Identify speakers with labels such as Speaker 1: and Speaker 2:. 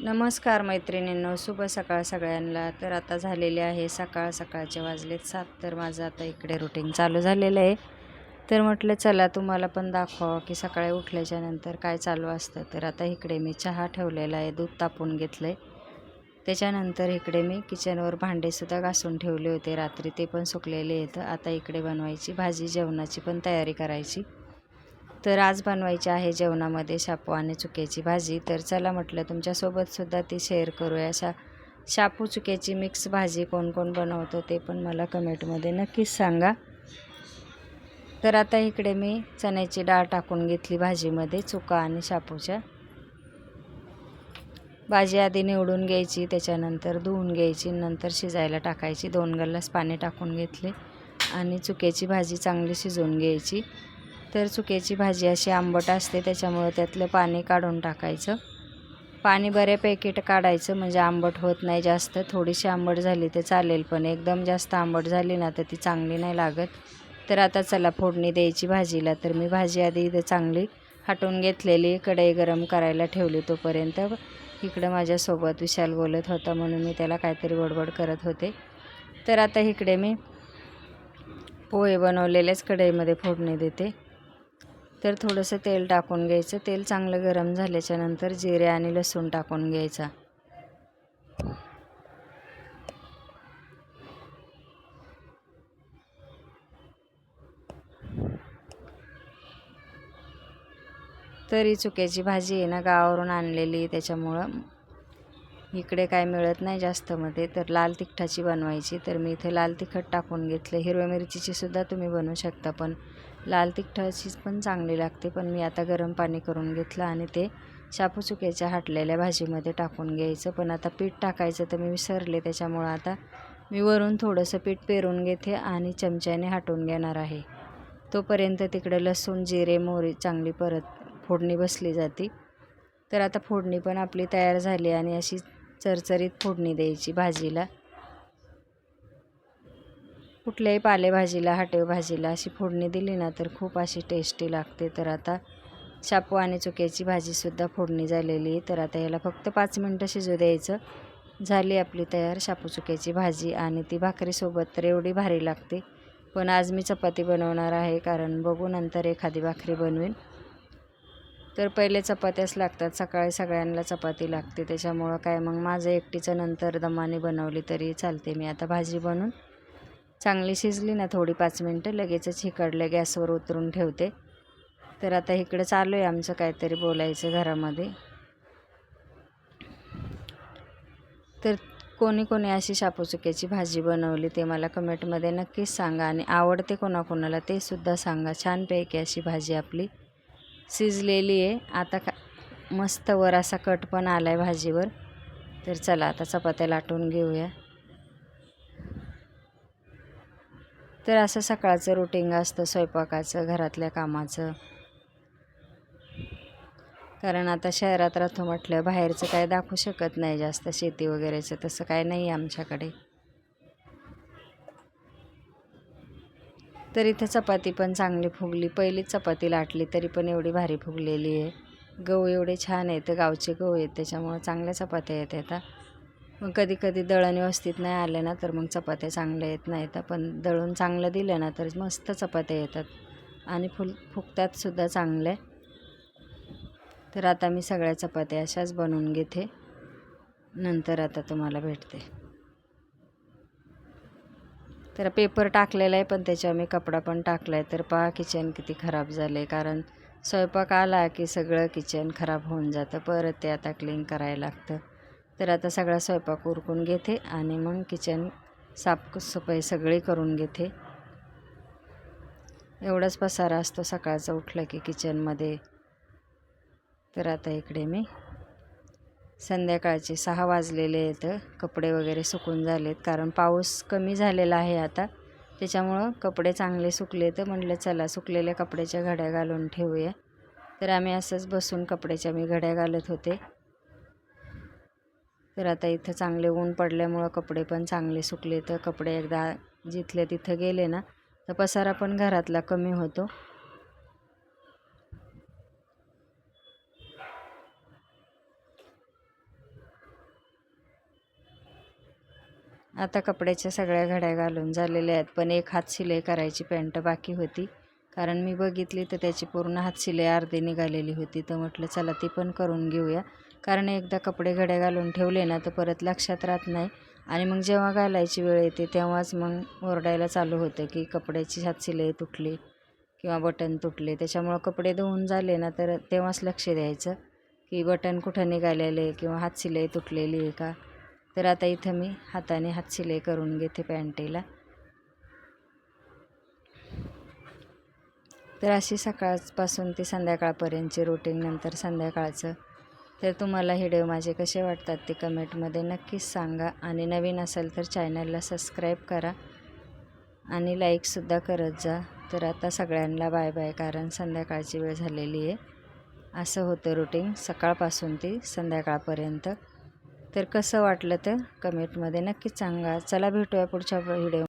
Speaker 1: नमस्कार मैत्रिणींनो शुभ सकाळ सगळ्यांना. तर आता झालेले आहे सकाळ सकाळचे वाजलेत सात तर माझं आता इकडे रुटीन चालू झालेलं आहे. तर म्हटलं चला तुम्हाला पण दाखवा की सकाळी उठल्याच्या नंतर काय चालू असतं. तर आता इकडे मी चहा ठेवलेला आहे दूध तापून घेतलं आहे त्याच्यानंतर इकडे मी किचनवर भांडेसुद्धा घासून ठेवले होते. रात्री ते पण सुकलेले आहेत. आता इकडे बनवायची भाजी जेवणाची पण तयारी करायची. तर आज बनवायची आहे जेवणामध्ये शापू आणि चुक्याची भाजी. तर चला म्हटलं तुमच्यासोबतसुद्धा ती शेअर करूया. अशा शापू चुक्याची मिक्स भाजी कोण कोण बनवतो ते पण मला कमेंटमध्ये नक्कीच सांगा. तर आता इकडे मी चण्याची डाळ टाकून घेतली भाजीमध्ये चुका आणि शापूच्या. भाजी आधी निवडून घ्यायची त्याच्यानंतर धुवून घ्यायची नंतर शिजायला टाकायची. दोन गल्लास पाणी टाकून घेतले आणि चुक्याची भाजी चांगली शिजवून घ्यायची. तर चुक्याची भाजी अशी आंबट असते त्याच्यामुळं त्यातलं पाणी काढून टाकायचं. पाणी बऱ्यापैकी काढायचं म्हणजे आंबट होत नाही जास्त. थोडीशी आंबट झाली तर चालेल पण एकदम जास्त आंबट झाली ना तर ती चांगली नाही लागत. तर आता चला फोडणी द्यायची भाजीला. तर मी भाजी आधी इथं चांगली हटवून घेतलेली कढई गरम करायला ठेवली तोपर्यंत. इकडं माझ्यासोबत विशाल बोलत होता म्हणून मी त्याला काहीतरी बडबड करत होते. तर आता इकडे मी पोहे बनवलेल्याच कढईमध्ये फोडणी देते. तर थोडंसं तेल टाकून घ्यायचं. तेल चांगलं गरम झाल्याच्यानंतर जिरे आणि लसूण टाकून घ्यायचा. तरी चुक्याची भाजी आहे ना गावावरून आणलेली त्याच्यामुळं. इकडे काय मिळत नाही जास्त मध्ये तर लाल तिखटाची बनवायची. तर मी इथे लाल तिखट टाकून घेतले. हिरव्या मिरचीची सुद्धा तुम्ही बनवू शकता पण लाल तिखटाचीच पण चांगली लागते पण मी आता गरम पाणी करून घेतलं आणि ते शापू चुक्याच्या हाटलेल्या भाजीमध्ये टाकून घ्यायचं. पण आता पीठ टाकायचं तर मी विसरले त्याच्यामुळं आता मी वरून थोडंसं पीठ पेरून घेते आणि चमच्याने हाटून घेणार आहे. तोपर्यंत तिकडे लसूण जिरे मोहरी चांगली परत फोडणी बसली जाते. तर आता फोडणी पण आपली तयार झाली आणि अशी चरचरीत फोडणी द्यायची भाजीला. कुठल्याही पालेभाजीला हाटेव भाजीला अशी फोडणी दिली ना तर खूप अशी टेस्टी लागते. तर आता शापू आणि चुक्याची भाजीसुद्धा फोडणी झालेली तर आता याला फक्त पाच मिनटं शिजू द्यायचं. झाली आपली तयार शापू चुक्याची भाजी आणि ती भाकरीसोबत तर एवढी भारी लागते. पण आज मी चपाती बनवणार आहे कारण बघू नंतर एखादी भाकरी बनवीन. तर पहिले चपात्याच लागतात. सकाळी सगळ्यांना चपाती लागते. त्याच्यामुळं काय मग माझं एकटीचं नंतर दमाने बनवली तरी चालते. मी आता भाजी बनवून चांगली शिजली ना थोडी पाच मिनटं लगेचच हिकडलं गॅसवर उतरून ठेवते. तर आता इकडं चालू आहे आमचं काहीतरी बोलायचं घरामध्ये. तर कोणी कोणी अशी शापूचुक्याची भाजी बनवली ते मला कमेंटमध्ये नक्कीच सांगा आणि आवडते कोणाकोणाला ते सुद्धा सांगा. छानपैकी अशी भाजी आपली शिजलेली आहे. आता का मस्त वर असा कट पण आला आहे भाजीवर. तर चला आता चपात्या लाटून घेऊया. तर असं सकाळचं रुटीन असतं स्वयंपाकाचं घरातल्या कामाचं. कारण आता शहरात राहतो म्हटलं बाहेरचं काय दाखवू शकत नाही जास्त शेती वगैरेचं तसं काय नाही आमच्याकडे. तर इथं चपाती पण चांगली फुगली. पहिलीच चपाती लाटली तरी पण एवढी भारी फुगलेली आहे. गहू एवढे छान आहेत गावचे गहू आहेत त्याच्यामुळं चांगल्या चपात्या येत आता मग कधी कधी दळण व्यवस्थित नाही आले ना तर मग चपात्या चांगल्या येत नाहीत. पण दळून चांगलं दिलं ना तर मस्त चपात्या येतात. आणि फुल फुकतातसुद्धा चांगल्या तर आता मी सगळ्या चपात्या अशाच बनवून घेते. नंतर आता तुम्हाला भेटते. तर पेपर टाकलेला आहे पण त्याच्यावर मी कपडा पण टाकला आहे तर पहा किचन किती खराब झालं आहे कारण स्वयंपाक आला की सगळं किचन खराब होऊन जातं. परत ते आता क्लीन करायला लागतं. तर आता सगळा स्वयंपाक उरकून घेते आणि मग किचन साफसफाई सगळी करून घेते. एवढाच पसारा असतो सकाळचं उठलं की किचनमध्ये तर आता इकडे मी संध्याकाळचे सहा वाजलेले आहेत. कपडे वगैरे सुकून झालेत. कारण पाऊस कमी झालेला आहे आता. त्याच्यामुळं कपडे चांगले सुकले तर म्हटलं चला सुकलेल्या कपड्याच्या घड्या घालून ठेवूया. तर आम्ही असंच बसून कपड्याच्या मी घड्या घालत होते. तर आता इथं चांगले ऊन पडल्यामुळं कपडे पण चांगले सुकले. तर कपडे एकदा जिथले तिथं गेले ना तर पसारा पण घरातला कमी होतो. आता कपड्याच्या सगळ्या घड्या घालून झालेल्या आहेत. पण एक हात शिलाई करायची पॅन्ट बाकी होती. कारण मी बघितली तर त्याची पूर्ण हात शिलाई अर्धी निघालेली होती. तर म्हटलं चला ती पण करून घेऊया. कारण एकदा कपडे घड्या घालून ठेवले ना तर परत लक्षात राहत नाही. आणि मग जेव्हा घालायची वेळ येते तेव्हाच मग ओरडायला चालू होतं की कपड्याची हात शिलाई तुटली किंवा बटन तुटले. त्याच्यामुळं कपडे धुवून झाले ना तर तेव्हाच लक्ष द्यायचं की बटन कुठं निघालेले आहे किंवा हात शिलाई तुटलेली आहे का. तर आता इथं मी हाताने हात शिलाई करून घेते पॅन्टीला. तर अशी सकाळपासून ते संध्याकाळपर्यंतची रुटीन नंतर संध्याकाळचं. तर तुम्हाला व्हिडिओ माझे कसे वाटतात ते कमेंटमध्ये नक्कीच सांगा. आणि नवीन असेल तर चॅनलला सबस्क्राईब करा. आणि लाईकसुद्धा करत जा. तर आता सगळ्यांना बाय बाय कारण संध्याकाळची वेळ झालेली आहे. असं होतं रुटीन सकाळपासून ते संध्याकाळपर्यंत. तर कसं वाटलं तर कमेंटमध्ये नक्कीच सांगा. चला भेटूया पुढच्या व्हिडिओ